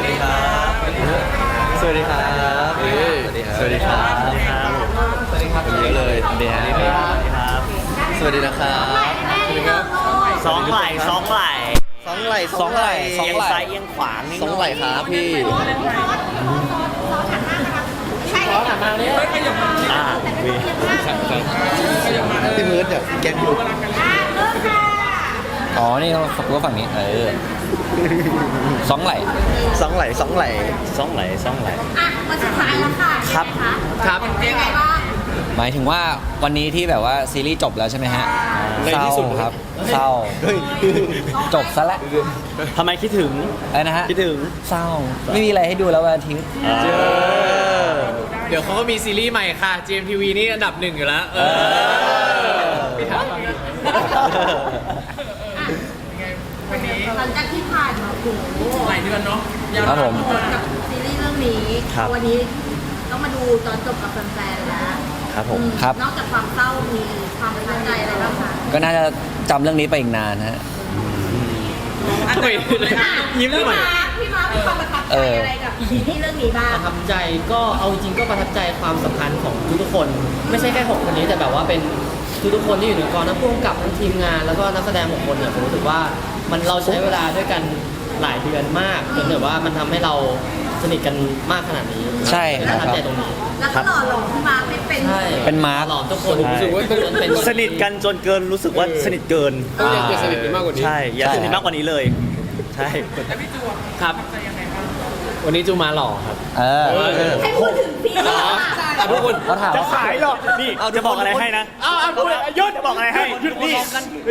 วัสดีครับ สวัสดีครับ สวัสดีครับ สวัสดีครับ สวัสดีครับเยอะเลยสวัสดีครับสวัสดีนะครับ สวัสดีครับสองไหล่สองไหล่สองไหล่สองไหล่สองเอียงไหล่ซ้ายเอียงขวานิดสองไหล่ครับพี่อ่าวีพี่มืดเดี๋ยวแกงดูอ๋อ นี่เขาฝักว่าฝั่งนี้ เออ สองไหลสองไหล่สองไหล่สองไหล่สองไหล่อะวันสุดท้ายแล้วค่ะครับครับเป็นยังไงบ้างหมายถึงว่าวันนี้ที่แบบว่าซีรีส์จบแล้วใช่ไหมฮะในเศร้าที่สุดครับเศร้าเฮ้ยจบซะแล้วทำไมคิดถึงอะไรนะฮะคิดถึงเศร้า ไม่มีอะไรให้ดูแล้ววันอาทิตย์เดี๋ยวเขาก็มีซีรีส์ใหม่ค่ะ GMTV นี่อันดับหนึ่งอยู่แล้วเออพี่ถามฟังดิ หลังจากที่ผ่านมาโอ้โหหลายเดือนเนาะครับผมกับซีรีส์เรื่องนี้ ครับ วันนี้ต้องมาดูตอนจบกับแฟนๆแล้วครับผมอืมครับ นอกจากความเศร้ามีความประทับใจอะไรบ้างคะก็น่าจะจำเรื่องนี้ไปอีกนานฮะทำไมยิ้มทำไมพี่มาร์คพี่มาร์คมีความประทับใจเออออะไรกับซีรีส์เรื่องนี้บ้าง ประทับใจก็เอาจริงก็ประทับใจความสัมพันธ์ของทุกๆคน ไม่ใช่แค่หกคนนี้แต่แบบว่าเป็นทุกๆคนที่อยู่ในกองทั้งผู้กำกับทั้งทีมงานแล้วก็นักแสดงหกคนเนี่ยผมรู้สึกว่ามันเราใช้เวลาด้วยกัน หลายเดือนมากจนแบบว่ามันทำให้เราสนิทกันมากขนาดนี้ใช่ประคทัรับบใจตรงนี้แล้วก็หล่อหลอมพี่มาร์คเป็นเป็น ใช่เป็นมาร์ค หลอมทุกคนผมรู้สึกว่าจนเป็นสนิทกันจนเกินรู้สึกว่าสนิทเกิน ต้องอยากจะสนิทกันมากกว่านี้ ใช่ อย่าใช่สนิทมากกว่านี้เลย ใช่ ครับ วันนี้จูมาหล่อครับ เออให้พูดถึงซีรีส์ค่ะอะทุกคนเขาถามจะขายหรอกนี่จะบอกอะไรให้นะอ้าวอ้าวพูดเลยหยุดจะบอกอะไรให้ หยุดนี่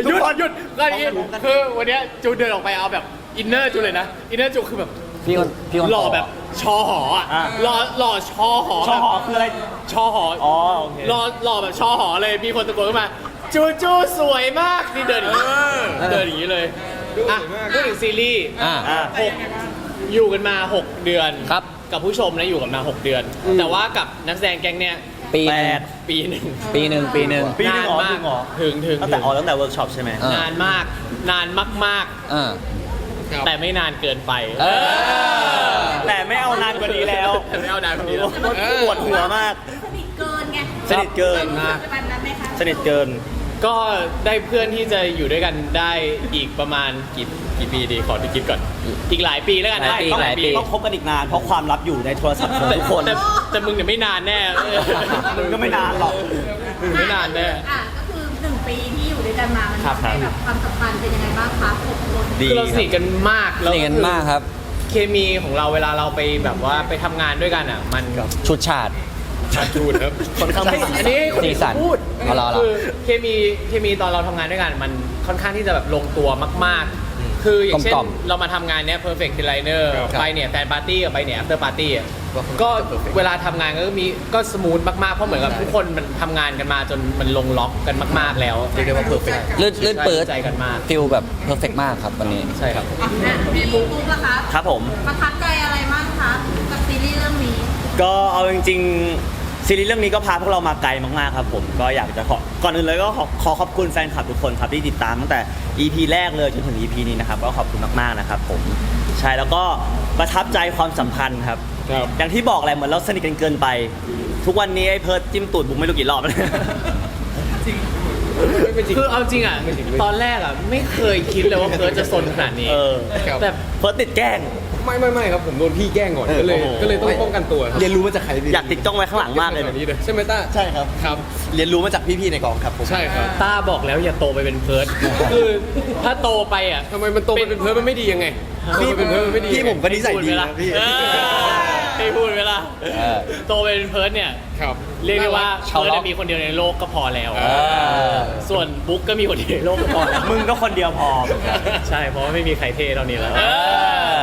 หยุดหยุดก็อย่างนี้คือวันเนี้ยจูเดินออกไปเอาแบบ อินเนอร์จูเลยนะ อินเนอร์จูคือแบบพี่คนพี่คนหล่อแบบชอหออะอะ หล่อหล่อชอหอชอหอคืออะไร ชอหออ๋อโอเค หล่อหล่อแบบชอหอเลยมีคนตะโกนขึ้นมา จูจูสวยมากนี่เดินอย่างนี้เดินอย่างนี้เลยอะพูดถึงซีรีส์อ่า อ่าหกอยู่กันมา 6 เดือนครับ กับผู้ชมนะอยู่กันมา 6 เดือน แต่ว่ากับนักแสดงแก๊งเนี้ยปีหแปนึ่งดปีหนึ่งปีหนึ่งปีหนึ่งปีหนึ่งเหรอนานจริงเหรมาอกถึงถึงตั้งแต่ถึงออกตั้งแต่เวิร์กช็อปใช่ไหมอ่านานมาก นานมากอ่า ๆ แต่ไม่นานเกินไปเออ แต่ไม่เอานานกว่านี้แล้วแต่ไม่เอานานกว่านี้แล้วปวดหัวมาก สนิทเกินไงสนิทเกิน มากแบบนั้นไหมคะสนิทเกิน ก็ได้เพื่อนที่จะอยู่ด้วยกันได้อีกประมาณกี่กี่ปีดีขอที่คิดก่อน อีกหลายปีแล้วกันหลายปีต้องหลายปี ต้องคบกันอีกนาน เพราะความลับอยู่ในโทรศัพท์ของแต่ทุกคน แต่แต่มึงเนี่ยไม่นานแน่เออมึงก็ไม่นานหรอก มึงไม่นานแน่ อะก็คือหนึ่ง ปีที่อยู่ด้วยกันมา มันครับ ทำให้แบบความสัมพันธ์เป็นยังไงบ้างคะหกคนดีคือเราสนิทกันมากสนิทกันมากครับ เคมีของเราเวลาเราไปแบบว่าไปทำงานด้วยกันอะ มันชุดฉาด ชัดจูดครับค่อนข้างอันนี้คนสีอื่นสันพูดเอาเหรอเอาเหรอ คือเคมีเคมีตอนเราทำงานด้วยกัน มันค่อนข้างที่จะแบบลงตัวมาก ๆ คืออย่างเช่นกลมเรามาทำงานเนี้ย perfect designer ครับไปเนี่ยแฟนปาร์ตี้กับไปเนี่ย after party อะก็เวลาทำงานก็มีก็สมูทมากๆ เพราะเหมือนกับทุกคนมันทำงานกันมาจนมันลงล็อกกันมาก ๆแล้ว เรียกได้ว่าเพอร์เฟกต์ลื่นลื่นเปิดใจกันมาก ฟิลแบบเพอร์เฟกมากครับวันนี้ ใช่ครับ อะพี่ปุ๊กปุ๊กล่ะคะครับผม ประทับใจอะไรบ้างคะกับซีรีส์เรื่องนี้ ก็เอาจริงๆ ซีรีส์เรื่องนี้ก็พาพวกเรามาไกลมากๆครับผมก็อยากจะขอก่อนอื่นเลยก็ขอขอขอบคุณแฟนคลับทุกคนครับที่ติดตามตั้งแต่ EP แรกเลยจนถึง EP นี้นะครับก็ขอบคุณมากๆนะครับผมใช่แล้วก็ประทับใจความสัมพันธ์ครับ ครับ อย่างที่บอกแหละเหมือนเราสนิทกันเกินไป ทุกวันนี้ไอ้เพิร์ดจิ้มตูดบุ้มไม่รู้กี่รอบแล้วคือเอาจริงอะตอนแรกอะ ไม่เคยคิดเลยว่าเพิร์ทจะซนขนาดนี้เออแต่เพิร์ดติดแกล้ง ไม่ไม่ไม่ครับผมโดนพี่แกล้งก่อนเออก็เลยโอ้โห ก็เลยต้องป้องกันตัวครับเรียนรู้มาจากใครพี่อยากติดจ้องไว้ข้างหลังมากเลยแบบนะนี้เลยใช่ไหมต้าใช่ครับ ครับ เรียนรู้มาจากพี่ๆในกองครับผม ใช่ครับต้าบอกแล้วอย่าโตไปเป็นเพิร์ทคือถ้าโตไปอะ ทำไมมันโตไปเป็นเพิร์ลมันไม่ดียังไงโตไปเป็นเพิร์ลมันไม่ดีพี่ผมก็นิสัยดีพูนะไหมพี่ล่ะเออ ให้พูดเวลาเออ โตไปเป็นเพิร์ทเนี่ย ครับ เรียกได้ว่าชาวเพิร์ทล็อก มีคนเดียวในโลกก็พอแล้ว เออ ส่วนบุ๊กก็มีคนเดียวในโลกก็พอแล้วมึงก็คนเดียวพอใช่เพราะว่าไม่มีใครเท่เท่านี้แล้ว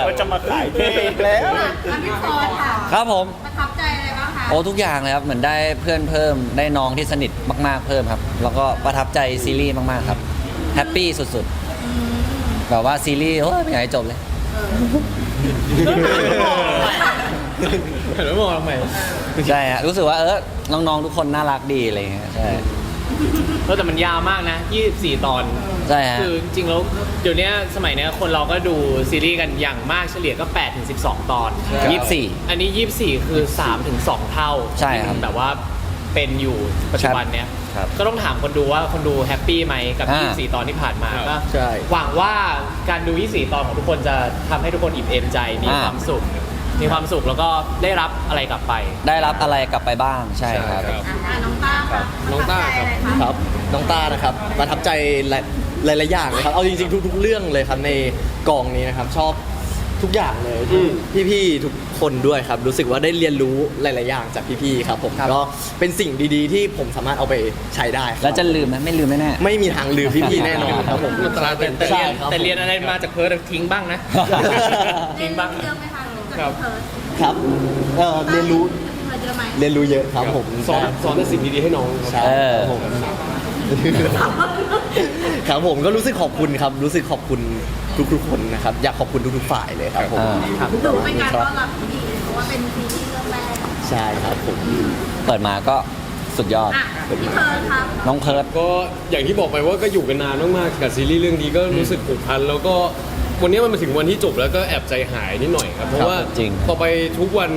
ก็จะมาขายเท่อีกแล้ว อะอันพี่ฟอนค่ะครับผม ประทับใจอะไรบ้างคะโอ้ทุกอย่างเลยครับ เหมือนได้เพื่อนเพิ่มได้น้องที่สนิทมากๆเพิ่มครับ แล้วก็ประทับใจซีรีส์มากๆครับแฮปปี้สุดๆแบบว่าซีรีส์โอ้ยไม่อยากให้จบเลย เห็นไหมมองทำไมใช่ฮะรู้สึกว่าเออน้องๆทุกคนน่ารักดีอะไรอย่างเงี้ยใช่ เออแต่มันยาวมากนะ 24 ตอน ใช่ฮะ คือจริงๆแล้วเดี๋ยวนี้สมัยเนี้ยคนเราก็ดูซีรีส์กันอย่างมากเฉลี่ยก็8ถึง12 ตอนยี่สิบสี่อันนี้ 24 คือ3ถึง2เท่าใช่ครับที่แบบว่าเป็นอยู่ปัจจุบันเนี้ยครับก็ต้องถามคนดูว่าคนดูแฮปปี้ไหมกับ อ่า 24 ตอนที่ผ่านมาก็ใช่หวังว่าการดู 24 ตอนของทุกคนจะทำให้ทุกคนอิ่มเอมใจมีอ่า ความสุข มีความสุขแล้วก็ได้รับอะไรกลับไป ได้รับอะไรกลับไปบ้างใช่ครับ อะอะน้องต้าค่ะน้องต้าครับประทับใจอะไระครับน้องต้านะครับประทับใจหลายหลายๆอย่างเลยครับ เอาจริงๆทุกๆเรื่องเลยครับในกองนี้นะครับ ชอบทุกอย่างเลยอืม พี่ๆทุกคนด้วยครับ รู้สึกว่าได้เรียนรู้หลายๆอย่างจากพี่ๆครับผมก็เป็นสิ่งดีๆ ที่ผมสามารถเอาไปใช้ได้ครับแล้วจะลืมไหมไม่ลืมแน่ๆ ไม่มีทางลืมพี่ๆแน่นอนครับผมตราเต็มแต่ใช่เรียนครับแต่เรียนอะไรมาจากเพิร์ดทิ้งบ้างนะเรียนรู้เยอะไหมคะ จากเพิร์ดครับเอ่อเรียนรู้เพิร์ดเยอะไหมเรียนรู้เยอะครับผมสอนสอนแต่สิ่งดีๆให้น้องครับใช่เออครับผมครับผมก็รู้สึกขอบคุณครับ รู้สึกขอบคุณทุกๆคนนะครับ อยากขอบคุณทุกๆฝ่ายเลยครับผมอ่า ครับถือว่าเป็นการต้อนรับที่ดีเลยเพราะว่าเป็นซีรีส์เรื่องแรกใช่ครับผม เปิดมาก็ สุดยอด อะพี่เพิร์ดครับน้องเพิร์ด ก็อย่างที่บอกไปว่าก็อยู่กันนานมากๆกับซีรีส์เรื่องนี้ก็รู้สึกผูกพันแล้วก็วันนี้มันมาถึงวันที่จบแล้วก็แอบใจหายนิดหน่อยครับเพราะว่าจริง ต่อไปทุกวัน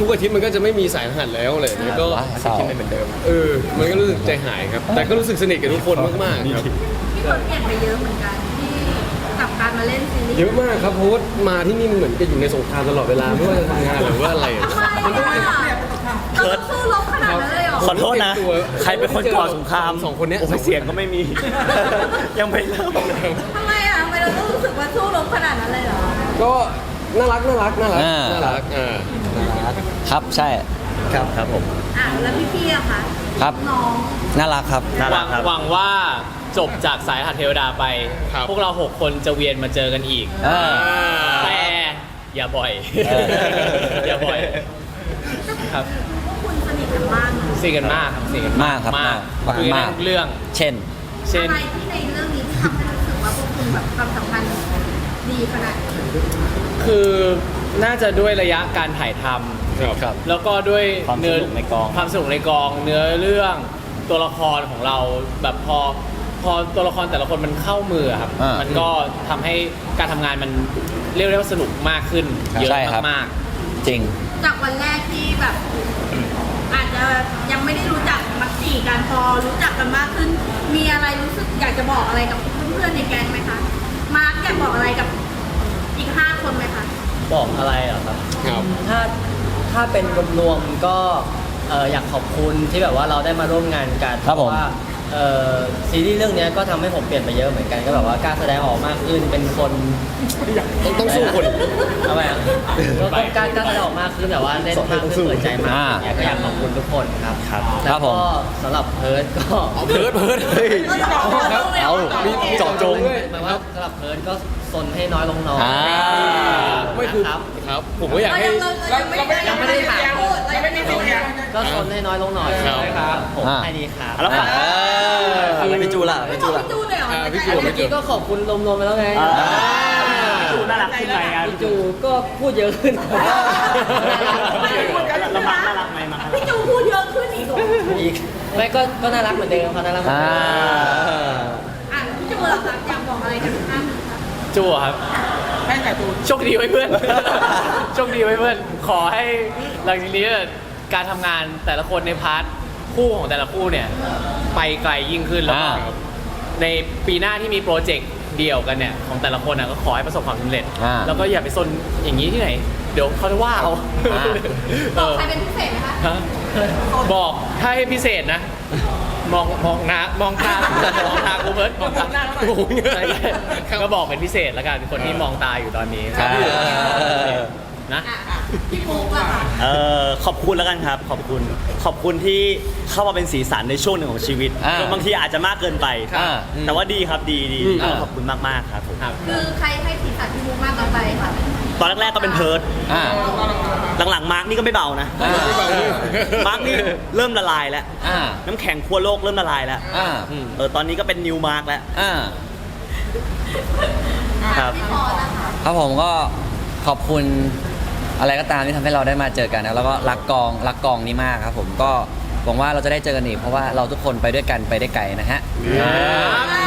ทุกๆอาทิตย์มันก็จะไม่มีสายรหัสแล้วอะไรอย่างเงี้ยก็ว้ายเศร้าคิดไม่เหมือนเดิมเออมันก็รู้สึกใจหายครับ แต่ก็รู้สึกสนิทกับทุกคนมากๆครับ พี่เพิร์ดเปลี่ยนไปเยอะเหมือนกันที่กับการมาเล่นซีรีส์ เยอะมากครับเพราะว่ามาที่นี่มันเหมือนจะอยู่ในสงครามตลอดเวลาไม่ว่าจะทำงานหรือว่าอะไร ทำไมอะเราต้องสู้รบขนาดนั้นเลยเหรอ ขอโทษนะตัวใครเป็นคนก่อสงครามสองคนเนี้ยโอ้ยเสียงก็ไม่มี ยังไม่เริ่มเลยทำไมอะทำไมเราต้องรู้สึกว่าสู้รบขนาดนั้นเลยเหรอ ก็น่ารักน่ารักน่ารักอ่า น่ารักอ่าครับใช่ครับครับผม อะแล้วพี่ๆอะคะครับ น้อง น่ารักครับ น่าหรัวักงครับ หวังว่าจบจากสายหัดเทวดาไปครับพวกเรา 6 คนจะเวียนมาเจอกันอีกอ่าแต่อย่าบ่อย เอออย่าบ่อย ครับ ซีกันมากครับซีกันมากครับมากมากคุยกันได้มาก ทุกเรื่อง เช่น เช่น อะไรที่ในเรื่องนี้ที่ทำให้รู้สึกว่าพวกคุณแบบความสัมพันธ์ดีขนาดนี้คือน่าจะด้วยระยะการถ่ายทำครับ แล้วก็ด้วยความสนุกในกอง ความสนุกในกอง เนื้อเรื่องตัวละครของเราแบบพอ พอตัวละครแต่ละคนมันเข้ามืออะครับ อ่ามัมันก็ทำให้การทำงานมันเรียกได้ว่าสนุกมากขึ้นเยอะใช่ครับ มากจริง จากวันแรกที่แบบ อาจจะยังไม่ได้รู้จักมักจีกันพอรู้จักกันมากขึ้น มีอะไรรู้สึกอยากจะบอกอะไรกับเพื่อนๆในแก๊งไหมคะ มาร์กอยากบอกอะไรกับอีกห้าคนไหมคะ บอกอะไรเหรอครับ ครับ ถ้าถ้าเป็นรวมๆก็เอ่ออยากขอบคุณที่แบบว่าเราได้มาร่วมงานกันครับผม เพาะว่า เอ่อซีรีส์เรื่องเนี้ยก็ทำให้ผมเปลี่ยนไปเยอะเหมือนกันก็แบบว่ากล้าแสดงออกมากขึ้นเป็นคนต้องต้องสู้คนทำไมอะก็ก็กล้ากล้าแสดงออกมากขึ้นแต่ว่าเล่นมากขึ้นเปิดใจมากอ่าขึ้นเนี่ยก็อยากขอบคุณทุกคนครับครับแล้วครับผก็มสำหรับเพิร์ดก็ เอาเพิร์ดเพิร์ดเฮ้ย เอามีเจาะจงด้วยหมายว่าสำหรับเพิร์ดก็ซนให้น้อยลงหน่อยอ่า ไม่คือนะครับครับผมก็อยากให้ยังไม่ได้ถามพูดเรายังไม่ได้พูดยั งก็ซนให้น้อยลงหน่อยครับ ครับผมอ่า แค่นี้ครับแล้วฝั่งเออแล้วพี่จูล่ะไม่พี่บจูอกล่ะ พี่จูเลยเหรออ่าพี่จู เมื่อกี้ก็ขอบคุณรวมๆไปแล้วไงอ่า จูน่ารักขึ้นไหมอะพี่จูก็พูดเยอะขึ้นละมักน่ารักไหมมาพี่จูพูดเยอะขึ้นอีกเหรออีกไม่ก็ก็น่ารักเหมือนเดิมเขาน่ารักเหมือนอ่า เดิมอะพี่จูเหรอครับอยากบอกอะไรกับทุกท่านครับจูอะครับโชคดีไว้เพื่อน โชคดีไว้เพื่อน ขอให้หลังจากนี้ การทำงานแต่ละคนในพาร์ทคู่ของแต่ละคู่เนี่ย ไปไกลยิ่งขึ้นแล้วก็อ่า ในปีหน้าที่มีโปรเจกต์เดี่ยวกันเนี่ย ของแต่ละคนน่ะก็ขอให้ประสบความสำเร็จ อ่าแล้วก็อย่าไปซนอย่างนี้ที่ไหน เดี๋ยวเขาจะว่าเอาอ่า เอบอกอใครเป็นพิเศษไหมคะฮะบอกถ้าให้พิเศษนะ มองมองหน้ามองตามองตากูเบิร์ดมองตาใช่ใช่ก็บอกเป็นพิเศษแล้วกันคนที่มองตาอยู่ตอนนี้ ครับนะอ่ะ พี่ปุ๊กอะค่ะเออขอบคุณแล้วกันครับ ขอบคุณ ขอบคุณที่เข้ามาเป็นสีสันในช่วงหนึ่งของชีวิตอ่าบางทีอาจจะมากเกินไปอ่าแต่ว่าดีครับดีดีอืมก็ขอบคุณมากๆครับผมครับ คือใครให้สีสันพี่ปุ๊กมากต่อไปค่ะตอนแรกๆก็เป็นเพิร์ดอ่าหลังๆมาร์กนี่ก็ไม่เบานะ อ่ามาร์กนี่เริ่มละลายแล้ว อ่าน้ำแข็งขั้วโลกเริ่มละลายแล้ว อ่าเออตอนนี้ก็เป็นนิวมาร์กแล้ว อ่า ครับ พี่พอนะคะ ครับผมก็ขอบคุณ อะไรก็ตามที่ทำให้เราได้มาเจอกันนะแล้วก็รักกองรักกองนี้มากครับผมก็หวังว่าเราจะได้เจอกันอีกเพราะว่าเราทุกคนไปด้วยกันไปได้ไกลนะฮะ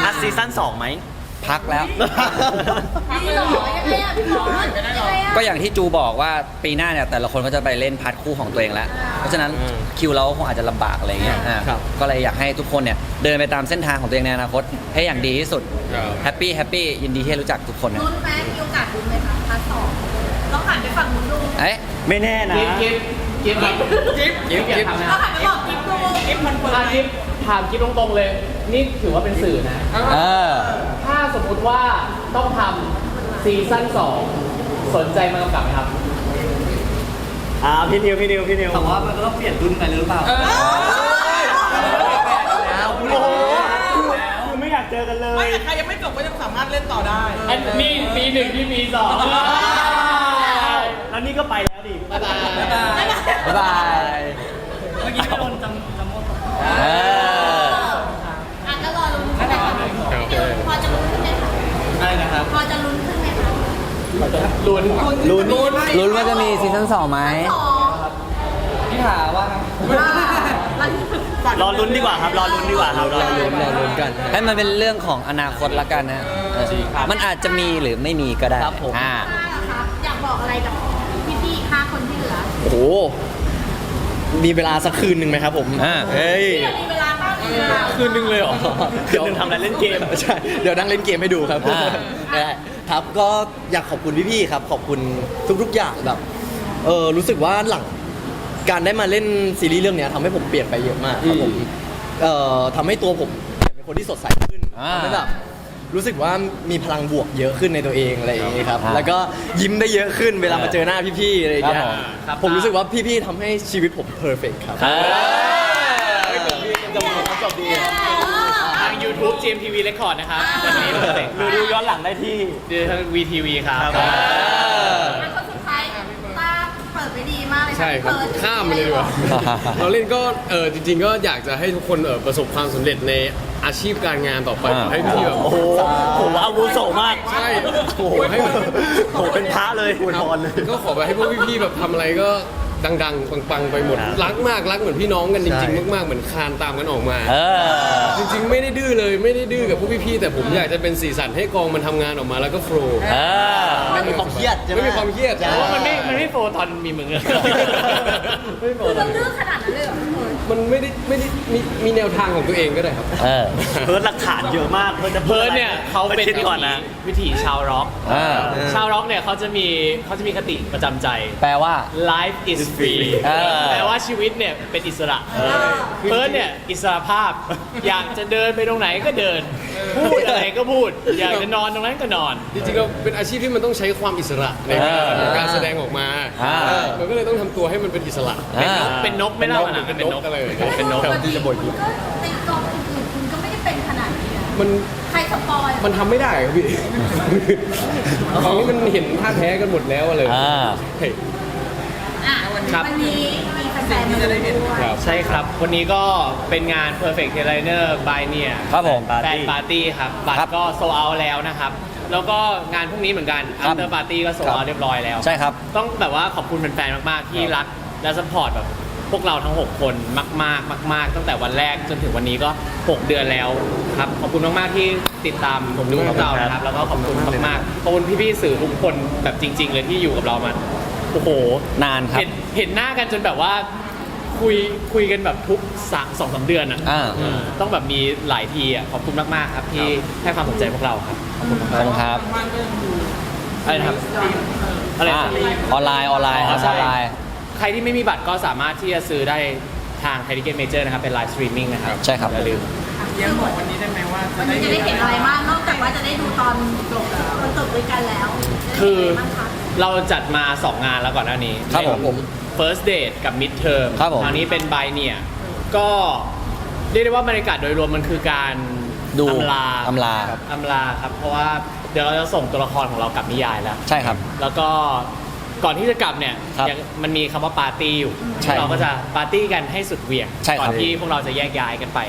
อัดซีซั่นสองไหม พักแล้วนี่หรอยังไงอะพี่หมอยังไงอะก็อย่างที่จูบอกว่าปีหน้าเนี่ยแต่ละคนก็จะไปเล่นพาร์ทคู่ของตัวเองแล้ว เพราะฉะนั้นคิวเราก็คงอาจจะลำบากอะไรเงี้ยอ่าครับ ก็เลยอยากให้ทุกคนเนี่ยเดินไปตามเส้นทางของตัวเองในอนาคตให้อย่างดีที่สุดครับแฮปปี้แฮปปี้ยินดีที่ได้รู้จักทุกคนนะ ลุ้นไหมมีโอกาสลุ้นไหมคะพาร์ทสอง ต้องหันไปฝั่งนู้นดูเอ๊ะไม่แน่นะ กิฟกิฟกิฟกิฟกิฟอย่าทำนะต้องหันไปบอกกิ๊บดูกิ๊บมันเปิดอะกิฟถามกิฟตรงๆเลย นี่ถือว่าเป็นสื่อนะ เออ ถ้าสมมุติว่าต้องทำซีซั่น2สนใจมากำกับไหมครับอ่าพี่นิวพี่นิวพี่นิวแต่ว่ามันก็ต้องเปลี่ยนรุ่นไปหรือเปล่าโอ้โหคือไม่อยากเจอกันเลย ไม่แต่ใครยังไม่จบก็ยังสามารถเล่นต่อได้ อันนี่ปีหนึ่งที่ปีสอง แล้วนี่ก็ไปแล้วดิบ๊ายบาย บ๊ายบาย เมื่อกี้ไม่โดนจำจำมดเอออะก็รอลุ้นใช่ไหมคะเดี๋ยวพอจะลุ้นขึ้นไหมคะอะไรนะครับ พอจะลุ้นขึ้นไหมคะลุ้นลุ้นลุ้นว่าจะมีซีซั่นสองไหมสองพี่ถาว่ารอลุ้นดีกว่าครับ รอลุ้นดีกว่าครับรอรอลุ้ลุ้นนรอลุ้นกัน ให้มันเป็นเรื่องของอนาคตละกันนะเออมันอาจจะมีหรือไม่มีก็ได้ครับผมอ่าห้าเหรอครับอยากบอกอะไรกับพี่ๆอีก ห้าคนที่เหลือโอ้โหมีเวลาสักคืนหนึ่งไหมครับผมอ่าเฮ้ยพี่มีเวลาบ้างมีเวลาคืนหนึ่งเลยเหรอคืนหนึ่งทำอะไรเล่นเกม ใช่ เดี๋ยวนั่งเล่นเกมให้ดูครับอ่า ได้ครับ ก็อยากขอบคุณพี่ๆครับ ขอบคุณทุกๆอย่างแบบ เออรู้สึกว่าหลังการได้มาเล่นซีรีส์เรื่องเนี้ยทำให้ผมเปลี่ยนไปเยอะมากครับผม เอ่อทำให้ตัวผมเปลี่ยนเป็นคนที่สดใสขึ้นอ่า ทำให้แบบ รู้สึกว่ามีพลังบวกเยอะขึ้นในตัวเองอะไรอย่างเงี้ยครับอ่าแล้วก็ยิ้มได้เยอะขึ้นเวลามาเจอหน้าพี่ๆอะไรอย่างเงี้ยครับผมผมรู้สึกว่าพี่ๆทำให้ชีวิตผมเพอร์เฟกครับเออทาง YouTube GMTV Record นะครับวันนี้หรือดูย้อนหลังได้ที่เดี๋ยวทาง VTV ครับ ใช่ครับเปิดข้ามไปเลยดีกว่า เราเล่นก็เออจริง ๆ ก็อยากจะให้ทุกคนเออประสบความสำเร็จในอาชีพการงานต่อไปอ่าขอให้พี่แบบโอ้โหผมอาวุโสมากใช่โอ้โหให้แบบโอ้โหเป็นพระเลยอวยพรเลย ก็ขอไปให้พวกพี่ๆแบบทำอะไรก็ ดังๆ ปังๆ ไปหมด ครับรักมากรักเหมือนพี่น้องกันจริงใช่ ๆ มากๆ เหมือนคานตามกันออกมา เออ จริงๆ ไม่ได้ดื้อเลยไม่ได้ดื้อกับพวกพี่ๆ แต่ผมอยากจะเป็นสีสันให้กองมันทำงานออกมาแล้วก็โฟล์เออ ไม่มีความเครียดใช่ไหม ไม่มีความเครียดใช่เพราะว่ามันไม่มันไม่โฟร์ตอนมีมึงอะ ไม่โฟคือล์เราเลือกขนาดนั้นเลยเหรอพี่เฟิร์นมันไม่ได้ไม่ได้มีมีแนวทางของตัวเองก็ได้ครับ เออ เพิร์ดหลักฐานเยอะมากเพิร์ดจะเพิร์ดเนี่ยเขาเป็นคิดวิก่อนถีนะ วิถีชาวร็อก อ่า ชาวร็อกเนี่ยเขาจะมีเขาจะมีคติประจำใจ แปลว่า life is free เออ แปลว่าชีวิตเนี่ยเป็นอิสระเพิร์ดเนี่ยอิสระภาพ อยากจะเดินไปตรงไหนก็เดิน พูดอะไรก็พูด อยากจะนอนตรงนั้นก็นอน จริงๆเราเป็นอาชีพที่มันต้องใช้ความอิสระในการเออในการแสดงออกมาอ่า เออมันก็เลยต้องทำตัวให้มันเป็นอิสระเป็นนกอ่า เป็นนกไม่เล่านะเป็นนกก็เลยเป็นนก ที่จะบ่นคุณก็ในกองอื่นๆคุณก็ไม่ได้เป็นขนาดนี้นะมันใครสปอยมันทำไม่ได้ครับพี่ ตอนนี้มันเห็นท่าแท้กันหมดแล้วอะเลยอ่า เฮ้ยอะ ครับ วันนี้มีแฟนๆมาดูด้วยครับ ใช่ครับ วันนี้ก็เป็นงาน Perfect Designer by เนี่ยครับผมแฟนปาร์ตี้ครับ บัตครัรบก็โซเอาแล้วนะครับ แล้วก็งานพรุ่งนี้เหมือนกัน ครับ After Party ก็โซเอาเรียบร้อยแล้ว ใช่ครับ ต้องแบบว่าขอบคุณแฟนๆ มาก ๆ ที่รักและสปอร์ตแบบพวกเราทั้ง 6 คนมาก ๆ มาก ๆ ตั้งแต่วันแรกจนถึงวันนี้ก็ 6 เดือนแล้วครับ ขอบคุณมาก ๆ ที่ติดตามดูพวกเรานะครับ แล้วก็ขอบคุณมากๆขอบคุณพี่ ๆ สื่อทุกคนแบบจริง ๆ เลยที่อยู่กับเรามา โอ้โหนานครับ เห็นเห็นหน้ากันจนแบบว่าคุยคุยกันแบบทุกสามสองสามเดือนอะอ่า เออต้องแบบมีหลายทีอะขอบคุณมากๆครับที่ให้ความสนใจพวกเราครับ ขอบคุณขอบมากคุณครับอะไรนะครับ อะไรอ่านะ ออนไลน์ออนไลน์อ๋คอรับใช่ออนไลน์ ใครที่ไม่มีบัตรก็สามารถที่จะซื้อได้ทางไท i ิเก t เมเจอร์นะครับ เป็นไลฟ์สตรีมมิ่งนะครับใช่ครับ อย่าลืม ยังบอกวันนี้ได้ไหมว่าวันนี้จะได้เห็นอะไรบ้างนอกจากว่าจะได้ดูตอนจบตอนจบด้วยกันแล้วคือจะได้เห็นอะไรบ้างคะ เราจัดมา 2 งานแล้วก่อนหน้านี้ครับผมเป็น first date กับ mid term ครับผม คราวนี้เป็น by เนี่ย ก็เรียกได้ว่าบรรยากาศโดยรวมมันคือการดูอำลาอำลาครับอำลาครับ เพราะว่าเดี๋ยวเราจะส่งตัวละครของเรากลับนิยายแล้ว ใช่ครับ แล้วก็ก่อนที่จะกลับเนี่ยครับยังมันมีคำว่าปาร์ตี้อยู่ ใช่เราก็จะปาร์ตี้กันให้สุดเหวี่ยงใช่ครับ ก่อนที่พวกเราจะแยกย้ายกันไป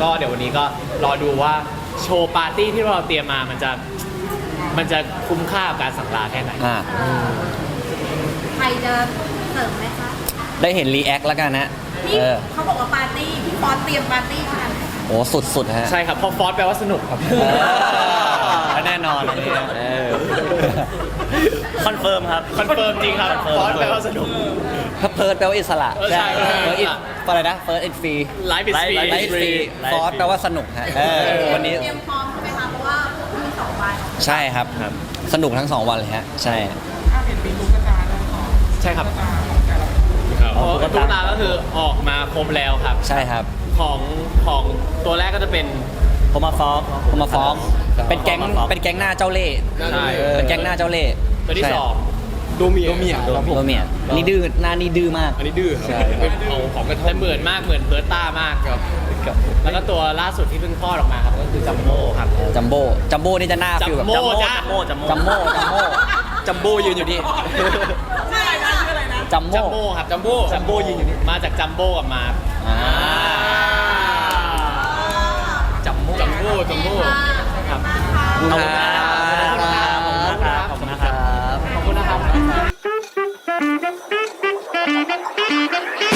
ก็เดี๋ยววันนี้ก็รอดูว่าโชว์ปาร์ตี้ที่เราเตรียมมามันจะ มันจะคุ้มค่ากับการสั่งลาแค่ไหน อ่าใครจะเสริมไหมคะได้เห็นรีแอคแล้วกันนะพี่เออเขาบอกว่าปาร์ตี้พี่ฟอสเตรียมปาร์ตี้ขนาดไหนโอ้สุดๆฮะ ใช่ครับเพอฟอสแปลว่าสนุกครับเออแน่นอนอันนี้นะเออ คอนเฟิร์มครับ คอนเฟิร์มจริงครับฟอสแปลว่าสนุก ถ้าเพิร์ดแปลว่าอิสระเออใช่เฟิร์ดอิอะไรนะเฟิร์ดอินฟรี ไลฟ์บิสฟี Live ไลฟ์ฟรี Live ฟอร์ด Free แปลว่าสนุกฮะเออวันนี้ เตรียมพร้อม ใช่ครับ ครับ สนุกทั้งสองวันเลยฮะ ใช่ ถ้าเห็นมีลูกกระตาแล้วก็ใช่ครับ ตาของแต่ละคนครับอ๋อตุ๊กตาก็คือออกมาครบแล้วครับ ใช่ครับ ของของตัวแรกก็จะเป็น ผมมาฟ้องผมมาฟ้องเป็นแก๊ง ผมมาฟ้อง เป็นแก๊งหน้าเจ้าเล่ห์ใช่ เป็นแก๊งหน้าเจ้าเล่ห์ตัวที่ใช่สอง โดเมียโดเมียครับผมตัวเมียนี่ดื้อหน้านี่ดื้อมาก อันนี้ดื้อครับใช่ เป็นเอาของกระท่อแต่มเหมือนมากเหมือนเบิร์ตต้ามากครับ กับแล้วก็ตัวล่าสุดที่เพิ่งคลอดออกมาครับก็คือจัมโบ้ครับ จัมโบ้จัมโบ้นี่จะหน้าฟิลแบบจัมโบ้จัมโบ้จัมโบ้จัมโบ้จัมโบ้ยืนอยู่นี่ชื่ออะไรนะชื่ออะไรนะจัมโบ้ จัมโบ้ครับจัมโบ้จัมโบ้ยืนอยู่นี่ มาจากจัมโบ้กับมาจัมโบ้จัมโบ้จัมโบ้ครับ ขอบคุณครับขอบคุณครับขอบคุณครับ ขอบคุณนะครับ